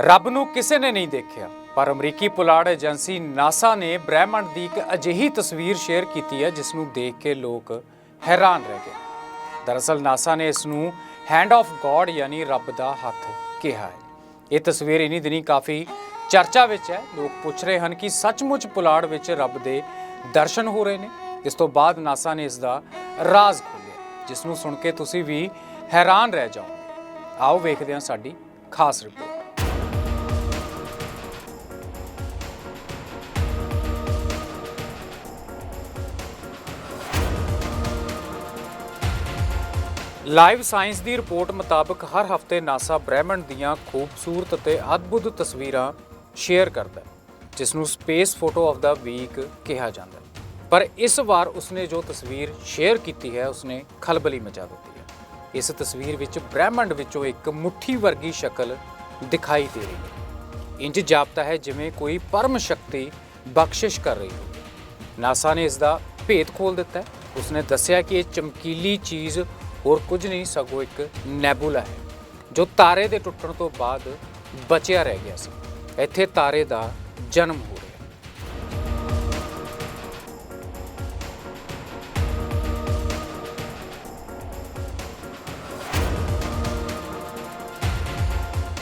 ਰੱਬ ਨੂੰ ਕਿਸੇ ਨੇ ਨਹੀਂ ਦੇਖਿਆ, ਪਰ ਅਮਰੀਕੀ ਪੁਲਾੜ ਏਜੰਸੀ ਨਾਸਾ ਨੇ ਬ੍ਰਹਿਮੰਡ ਦੀ ਇੱਕ ਅਜਿਹੀ ਤਸਵੀਰ ਸ਼ੇਅਰ ਕੀਤੀ ਹੈ, ਜਿਸ ਨੂੰ ਦੇਖ ਕੇ ਲੋਕ ਹੈਰਾਨ ਰਹਿ ਗਏ। ਦਰਅਸਲ, ਨਾਸਾ ਨੇ ਇਸ ਨੂੰ ਹੈਂਡ ਆਫ ਗੋਡ ਯਾਨੀ ਰੱਬ ਦਾ ਹੱਥ ਕਿਹਾ ਹੈ। ਇਹ ਤਸਵੀਰ ਇਨੀ ਦਿਨੀ ਕਾਫੀ ਚਰਚਾ ਵਿੱਚ ਹੈ। ਲੋਕ ਪੁੱਛ ਰਹੇ ਹਨ ਕਿ ਸੱਚਮੁੱਚ ਪੁਲਾੜ ਵਿੱਚ ਰੱਬ ਦੇ ਦਰਸ਼ਨ ਹੋ ਰਹੇ ਨੇ। ਇਸ ਤੋਂ ਬਾਅਦ ਨਾਸਾ ਨੇ ਇਸ ਦਾ ਰਾਜ਼ ਖੋਲ੍ਹਿਆ, ਜਿਸ ਨੂੰ ਸੁਣ ਕੇ ਤੁਸੀਂ ਵੀ ਹੈਰਾਨ ਰਹਿ ਜਾਓਗੇ। ਆਓ ਵੇਖਦੇ ਹਾਂ ਸਾਡੀ ਖਾਸ ਰਿਪੋਰਟ ਲਾਈਵ ਸਾਇੰਸ ਦੀ ਰਿਪੋਰਟ ਮੁਤਾਬਕ ਹਰ ਹਫ਼ਤੇ ਨਾਸਾ ਬ੍ਰਹਿਮੰਡ ਦੀਆਂ ਖੂਬਸੂਰਤ ਅਤੇ ਅਦਭੁਤ ਤਸਵੀਰਾਂ ਸ਼ੇਅਰ ਕਰਦਾ ਹੈ, ਜਿਸ ਨੂੰ space photo of the week ਕਿਹਾ ਜਾਂਦਾ ਹੈ। ਪਰ ਇਸ ਵਾਰ ਉਸਨੇ ਜੋ ਤਸਵੀਰ ਸ਼ੇਅਰ ਕੀਤੀ ਹੈ, ਉਸਨੇ ਖਲਬਲੀ ਮਚਾ ਦਿੱਤੀ ਹੈ। ਇਸ ਤਸਵੀਰ ਵਿੱਚ ਬ੍ਰਹਿਮੰਡ ਵਿੱਚੋਂ ਇੱਕ ਮੁੱਠੀ ਵਰਗੀ ਸ਼ਕਲ ਦਿਖਾਈ ਦੇ ਰਹੀ ਹੈ। ਇੰਜ ਜਾਪਦਾ ਹੈ, ਜਿਵੇਂ ਕੋਈ ਪਰਮ ਸ਼ਕਤੀ ਬਖਸ਼ਿਸ਼ ਕਰ ਰਹੀ ਹੋਵੇ। ਨਾਸਾ ਨੇ ਇਸ ਦਾ ਭੇਤ ਖੋਲ ਦਿੱਤਾ ਹੈ। ਉਸਨੇ ਦੱਸਿਆ ਕਿ ਇਹ ਚਮਕੀਲੀ ਚੀਜ਼ ਹੋਰ ਕੁਝ ਨਹੀਂ, ਸਗੋਂ ਇੱਕ ਨੈਬੂਲਾ ਹੈ, ਜੋ ਤਾਰੇ ਦੇ ਟੁੱਟਣ ਤੋਂ ਬਾਅਦ ਬਚਿਆ ਰਹਿ ਗਿਆ ਸੀ। ਇੱਥੇ ਤਾਰੇ ਦਾ ਜਨਮ ਹੋ ਰਿਹਾ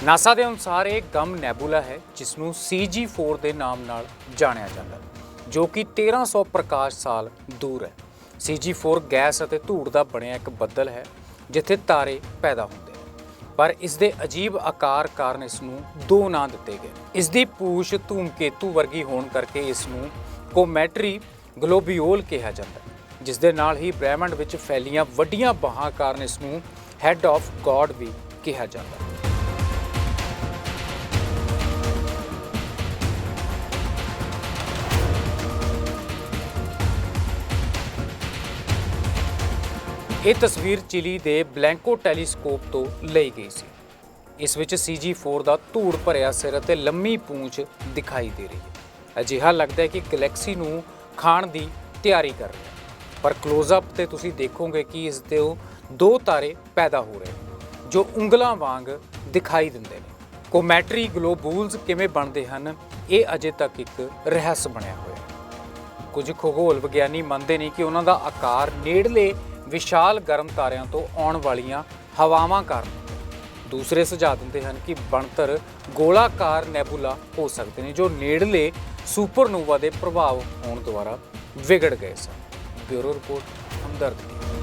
ਨਾਸਾ ਦੇ ਅਨੁਸਾਰ ਇਹ ਗਮ ਨੈਬੂਲਾ ਹੈ, ਜਿਸ ਨੂੰ CG4 ਦੇ ਨਾਮ ਨਾਲ ਜਾਣਿਆ ਜਾਂਦਾ ਜੋ ਕਿ 1300 ਪ੍ਰਕਾਸ਼ ਸਾਲ ਦੂਰ ਹੈ। CG4 ਗੈਸ ਅਤੇ ਧੂੜ ਦਾ ਬਣਿਆ ਇੱਕ ਬੱਦਲ ਹੈ, ਜਿੱਥੇ ਤਾਰੇ ਪੈਦਾ ਹੁੰਦੇ ਹਨ। ਪਰ ਇਸ ਦੇ ਅਜੀਬ ਆਕਾਰ ਕਾਰਨ ਇਸ ਨੂੰ ਦੋ ਨਾਂ ਦਿੱਤੇ ਗਏ। ਇਸ ਦੀ ਪੂਛ ਧੂਮਕੇਤੂ ਵਰਗੀ ਹੋਣ ਕਰਕੇ ਇਸ ਨੂੰ ਕੋਮੈਟਰੀ ਗਲੋਬਿਓਲ ਕਿਹਾ ਜਾਂਦਾ ਹੈ ਜਿਸ ਦੇ ਨਾਲ ਹੀ ਬ੍ਰਹਿਮੰਡ ਵਿੱਚ ਫੈਲੀਆਂ ਵੱਡੀਆਂ ਬਾਹਾਂ ਕਾਰਨ ਇਸ ਨੂੰ ਹੈੱਡ ਆਫ ਗੋਡ ਵੀ ਕਿਹਾ ਜਾਂਦਾ ਹੈ। ਇਹ ਤਸਵੀਰ ਚਿਲੀ ਦੇ ਬਲੈਂਕੋ ਟੈਲੀਸਕੋਪ ਤੋਂ ਲਈ ਗਈ ਸੀ। ਇਸ ਵਿੱਚ CG4 ਦਾ ਧੂੜ ਭਰਿਆ ਸਿਰ ਅਤੇ ਲੰਮੀ ਪੂੰਛ ਦਿਖਾਈ ਦੇ ਰਹੀ ਹੈ। ਅਜਿਹਾ ਲੱਗਦਾ ਹੈ ਕਿ ਗੈਲੈਕਸੀ ਨੂੰ ਖਾਣ ਦੀ ਤਿਆਰੀ ਕਰ ਰਿਹਾ ਹੈ। ਪਰ ক্লোਜ਼-ਅਪ ਤੇ ਤੁਸੀਂ ਦੇਖੋਗੇ ਕਿ ਇਸ ਦੇ ਉਹ ਦੋ ਤਾਰੇ ਪੈਦਾ ਹੋ ਰਹੇ ਨੇ ਜੋ ਉਂਗਲਾਂ ਵਾਂਗ ਦਿਖਾਈ ਦਿੰਦੇ ਨੇ। ਕੋਮੈਟਰੀ ਗਲੋਬੂਲਸ ਕਿਵੇਂ ਬਣਦੇ ਹਨ, ਇਹ ਅਜੇ ਤੱਕ ਇੱਕ ਰਹੱਸ ਬਣਿਆ ਹੋਇਆ ਹੈ। ਕੁਝ ਖਗੋਲ ਵਿਗਿਆਨੀ ਮੰਨਦੇ ਨੇ ਕਿ ਉਹਨਾਂ ਦਾ ਆਕਾਰ ਨੇੜਲੇ ਵਿਸ਼ਾਲ ਗਰਮ ਤਾਰਿਆਂ ਤੋਂ ਆਉਣ ਵਾਲੀਆਂ ਹਵਾਵਾਂ ਕਾਰਨ ਦੂਸਰੇ ਸੁਝਾਅ ਦਿੰਦੇ ਹਨ ਕਿ ਬਣਤਰ ਗੋਲਾਕਾਰ ਨੈਬੂਲਾ ਹੋ ਸਕਦੇ ਨੇ, ਜੋ ਨੇੜਲੇ ਸੁਪਰਨੋਵਾ ਦੇ ਪ੍ਰਭਾਵ ਹੋਣ ਦੁਆਰਾ ਵਿਗੜ ਗਏ ਸਨ। ਬਿਊਰੋ ਰਿਪੋਰਟ ਹਮਦਰਦ